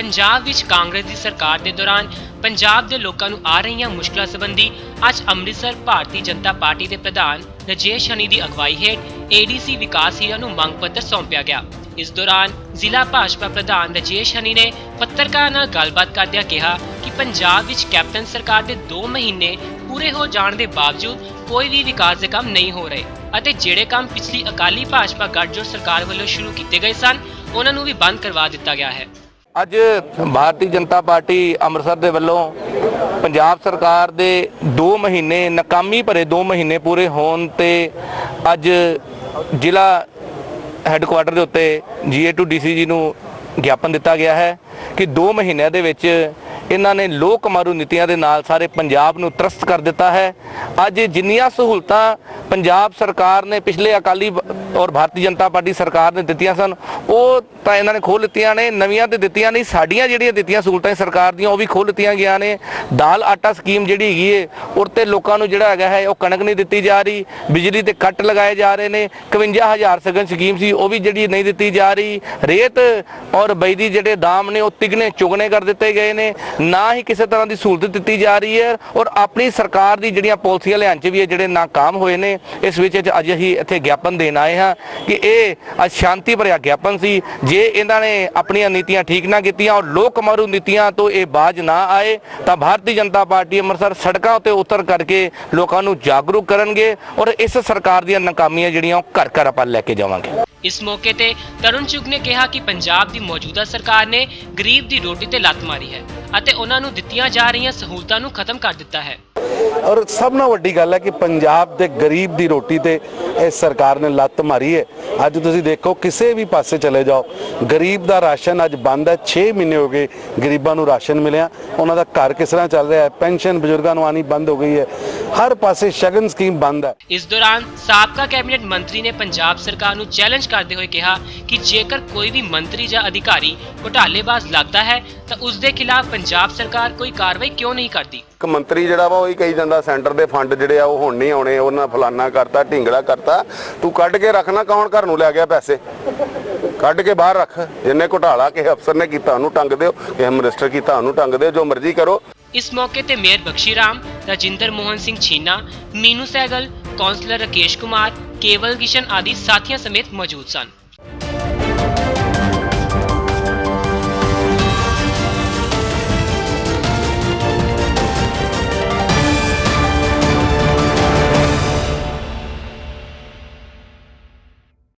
ਪੰਜਾਬ ਵਿੱਚ ਕਾਂਗਰਸ ਦੀ ਸਰਕਾਰ ਦੇ ਦੌਰਾਨ ਪੰਜਾਬ ਦੇ ਲੋਕਾਂ ਨੂੰ ਆ ਰਹੀਆਂ ਮੁਸ਼ਕਲਾਂ ਸੰਬੰਧੀ ਅੱਜ ਅੰਮ੍ਰਿਤਸਰ ਭਾਰਤੀ ਜਨਤਾ ਪਾਰਟੀ ਦੇ ਪ੍ਰਧਾਨ ਰਜੇਸ਼ ਹਨੀ ਦੀ ਅਗਵਾਈ ਹੇਠ ਏਡੀਸੀ ਵਿਕਾਸ ਹੀਰਾ ਨੂੰ ਮੰਗ ਪੱਤਰ ਸੌਂਪਿਆ ਗਿਆ। ਇਸ ਦੌਰਾਨ ਜ਼ਿਲ੍ਹਾ ਭਾਜਪਾ ਪ੍ਰਧਾਨ ਰਜੇਸ਼ ਹਨੀ ਨੇ ਪੱਤਰਕਾਰਾਂ ਨਾਲ ਗੱਲਬਾਤ ਕਰਦਿਆਂ ਕਿਹਾ ਕਿ ਪੰਜਾਬ ਵਿੱਚ ਕੈਪਟਨ ਸਰਕਾਰ ਦੇ 2 ਮਹੀਨੇ ਪੂਰੇ ਹੋ ਜਾਣ ਦੇ ਬਾਵਜੂਦ ਕੋਈ ਵੀ ਵਿਕਾਸ ਦੇ ਕੰਮ ਨਹੀਂ ਹੋ ਰਹੇ ਅਤੇ ਜਿਹੜੇ ਕੰਮ ਪਿਛਲੀ ਅਕਾਲੀ ਭਾਜਪਾ ਗੱਠਜੋੜ ਸਰਕਾਰ ਵੱਲੋਂ ਸ਼ੁਰੂ ਕੀਤੇ ਗਏ ਸਨ, ਉਹਨਾਂ ਨੂੰ ਵੀ ਬੰਦ ਕਰਵਾ ਦਿੱਤਾ ਗਿਆ ਹੈ। ਅੱਜ ਭਾਰਤੀ ਜਨਤਾ ਪਾਰਟੀ ਅੰਮ੍ਰਿਤਸਰ ਦੇ ਵੱਲੋਂ ਪੰਜਾਬ ਸਰਕਾਰ ਦੇ 2 ਮਹੀਨੇ, ਨਾਕਾਮੀ ਭਰੇ 2 ਮਹੀਨੇ ਪੂਰੇ ਹੋਣ ਤੇ ਅੱਜ ਜ਼ਿਲ੍ਹਾ ਹੈੱਡਕੁਆਟਰ ਦੇ ਉੱਤੇ ਜੀਏ ਟੂ ਡੀਸੀਜੀ ਨੂੰ ਗਿਆਪਨ ਦਿੱਤਾ ਗਿਆ ਹੈ ਕਿ 2 ਮਹੀਨਿਆਂ ਦੇ ਵਿੱਚ ਇਹਨਾਂ ਨੇ ਲੋਕ ਮਾਰੂ ਨੀਤੀਆਂ ਦੇ ਨਾਲ ਸਾਰੇ ਪੰਜਾਬ ਨੂੰ ਤਰਸਤ ਕਰ ਦਿੱਤਾ ਹੈ। ਅੱਜ ਜਿੰਨੀਆਂ ਸਹੂਲਤਾਂ ਪੰਜਾਬ ਸਰਕਾਰ ਨੇ ਪਿਛਲੇ ਅਕਾਲੀ ਔਰ ਭਾਰਤੀ ਜਨਤਾ ਪਾਰਟੀ ਸਰਕਾਰ ਨੇ ਦਿੱਤੀਆਂ ਸਨ। ਉਹ ਤਾਂ ਇਹਨਾਂ ਨੇ ਖੋਲ ਲਿੱਤੀਆਂ ਨੇ, ਨਵੀਆਂ ਤੇ ਦਿੱਤੀਆਂ ਨਹੀਂ, ਸਾਡੀਆਂ ਜਿਹੜੀਆਂ ਦਿੱਤੀਆਂ ਸਹੂਲਤਾਂ ਸਰਕਾਰ ਦੀਆਂ, ਉਹ ਵੀ ਖੋਲ ਲਿੱਤੀਆਂ ਗਿਆ ਨੇ। ਦਾਲ ਆਟਾ ਸਕੀਮ ਜਿਹੜੀ ਹੈਗੀ ਏ ਉਹ ਤੇ ਲੋਕਾਂ ਨੂੰ ਜਿਹੜਾ ਹੈਗਾ ਹੈ, ਉਹ ਕਣਕ ਨਹੀਂ ਦਿੱਤੀ ਜਾ ਰਹੀ, ਬਿਜਲੀ ਤੇ ਕੱਟ ਲਗਾਏ ਜਾ ਰਹੇ ਨੇ 51000 ਸਗਨ ਸਕੀਮ ਸੀ, ਉਹ ਵੀ ਜਿਹੜੀ ਨਹੀਂ ਦਿੱਤੀ ਜਾ ਰਹੀ। ਰੇਤ ਔਰ ਬਈ ਦੀ ਜਿਹੜੇ ਦਾਮ ਨੇ, ਉਹ ਤਿਗਨੇ ਚੁਗਣੇ ਕਰ ਦਿੱਤੇ ਗਏ ਨੇ। ਨਾ ਹੀ ਕਿਸੇ ਤਰ੍ਹਾਂ ਦੀ ਸਹੂਲਤ ਦਿੱਤੀ ਜਾ ਰਹੀ ਹੈ, ਔਰ ਆਪਣੀ ਸਰਕਾਰ ਦੀ ਜਿਹੜੀਆਂ ਪਾਲਿਸੀਆਂ ਲਿਆਉਣ 'ਚ ਵੀ ਇਹ ਜਿਹੜੇ ਨਾਕਾਮ ਹੋਏ ਨੇ, ਇਸ ਵਿੱਚ ਅੱਜ ਅਸੀਂ ਇੱਥੇ ਗਿਆਪਨ ਦੇਣ ਆਏ ਹਾਂ ਕਿ ਇਹ ਅੱਜ ਭਰਿਆ ਗਿਆਪਨ ਸੀ। ਜੇ ਇਹਨਾਂ ਨੇ ਆਪਣੀਆਂ ਨੀਤੀਆਂ ਠੀਕ ਨਾ ਕੀਤੀਆਂ ਔਰ ਲੋਕ ਮਾਰੂ ਨੀਤੀਆਂ ਤੋਂ ਇਹ ਬਾਜ ਨਾ ਆਏ, ਤਾਂ ਭਾਰਤੀ ਜਨਤਾ ਪਾਰਟੀ ਅੰਮ੍ਰਿਤਸਰ ਸੜਕਾਂ ਉੱਤੇ ਉਤਰ ਕਰਕੇ ਲੋਕਾਂ ਨੂੰ ਜਾਗਰੂਕ ਕਰਨਗੇ ਔਰ ਇਸ ਸਰਕਾਰ ਦੀਆਂ ਨਾਕਾਮੀਆਂ ਜਿਹੜੀਆਂ ਉਹ ਘਰ ਘਰ ਆਪਾਂ ਲੈ ਕੇ ਜਾਵਾਂਗੇ। ਇਸ ਮੌਕੇ ਤੇ ਤਰੁਣ ਚੁਗ ਨੇ ਕਿਹਾ ਕਿ ਪੰਜਾਬ ਦੀ ਮੌਜੂਦਾ ਸਰਕਾਰ ਨੇ ਗਰੀਬ ਦੀ ਰੋਟੀ ਤੇ ਲੱਤ ਮਾਰੀ ਹੈ ਅਤੇ ਉਹਨਾਂ ਨੂੰ ਦਿੱਤੀਆਂ ਜਾ ਰਹੀਆਂ ਸਹੂਲਤਾਂ ਨੂੰ ਖਤਮ ਕਰ ਦਿੱਤਾ ਹੈ। ਔਰ ਸਭ ਨਾਲ ਵੱਡੀ ਗੱਲ ਹੈ ਕਿ ਪੰਜਾਬ ਦੇ ਗਰੀਬ ਦੀ ਰੋਟੀ ਤੇ ਇਹ ਸਰਕਾਰ ਨੇ ਲੱਤ ਮਾਰੀ ਹੈ। ਅੱਜ ਤੁਸੀਂ ਦੇਖੋ ਕਿਸੇ ਵੀ ਪਾਸੇ ਚਲੇ ਜਾਓ ਗਰੀਬ ਦਾ ਰਾਸ਼ਨ ਅੱਜ ਬੰਦ ਹੈ। 6 ਮਹੀਨੇ ਹੋ ਗਏ ਗਰੀਬਾਂ ਨੂੰ ਰਾਸ਼ਨ ਮਿਲਿਆ। ਉਹਨਾਂ ਦਾ ਘਰ ਕਿਸ ਤਰ੍ਹਾਂ ਚੱਲ ਰਿਹਾ ਹੈ? ਪੈਨਸ਼ਨ ਬਜ਼ੁਰਗਾਂ ਨੂੰ ਆਣੀ ਬੰਦ ਹੋ ਗਈ ਹੈ। ਹਰ ਪਾਸੇ ਸ਼ਗਨ ਸਕੀਮ ਬੰਦ ਹੈ। ਇਸ ਦੌਰਾਨ ਸਾਬਕਾ ਕੈਬਨਿਟ ਮੰਤਰੀ ਨੇ ਪੰਜਾਬ ਸਰਕਾਰ ਨੂੰ ਚੈਲੰਜ ਕਰਦੇ ਹੋਏ ਕਿਹਾ ਕਿ ਜੇਕਰ ਕੋਈ ਵੀ ਮੰਤਰੀ ਜਾਂ ਅਧਿਕਾਰੀ ਘੁਟਾਲੇਬਾਜ਼ ਲੱਗਦਾ ਹੈ ਤਾਂ ਉਸ ਦੇ ਖਿਲਾਫ ਪੰਜਾਬ ਸਰਕਾਰ ਕੋਈ ਕਾਰਵਾਈ ਕਿਉਂ ਨਹੀਂ ਕਰਦੀ? ਇੱਕ ਮੰਤਰੀ ਜਿਹੜਾ ਵਾ ਉਹ ਕਹੀ ਜਾਂਦਾ, ਸੈਂਟਰ ਦੇ ਫੰਡ ਜਿਹੜੇ ਆ ਉਹ ਹੁਣ ਨਹੀਂ ਆਉਣੇ, ਉਹਨਾਂ ਫਲਾਨਾ ਕਰਤਾ ਢਿੰਗੜਾ ਕਰਤਾ। ਤੂੰ ਕੱਢ ਕੇ ਰੱਖਣਾ ਕੌਣ ਘਰ ਨੂੰ ਲੈ ਗਿਆ ਪੈਸੇ? ਕੱਢ ਕੇ ਬਾਹਰ ਰੱਖ। ਜਿੰਨੇ ਘੁਟਾਲਾ ਕਿਸੇ ਅਫਸਰ ਨੇ ਕੀਤਾ, ਉਹਨੂੰ ਟੰਗ ਦਿਓ, ਕਿਸੇ ਮਿਨਿਸਟਰ ਕੀਤਾ, ਉਹਨੂੰ ਟੰਗ ਦਿਓ, ਜੋ ਮਰਜ਼ੀ ਕਰੋ। ਇਸ ਮੌਕੇ ਤੇ ਮੇਅਰ ਬਖਸ਼ੀ ਰਾਮ, ਰਾਜਿੰਦਰ ਮੋਹਨ ਸਿੰਘ ਛੀਨਾ, ਮੀਨੂ ਸੈਗਲ, ਕੌਂਸਲਰ ਰਕੇਸ਼ ਕੁਮਾਰ, ਕੇਵਲ ਕਿਸ਼ਨ ਆਦਿ ਸਾਥੀਆਂ ਸਮੇਤ ਮੌਜੂਦ ਸਨ।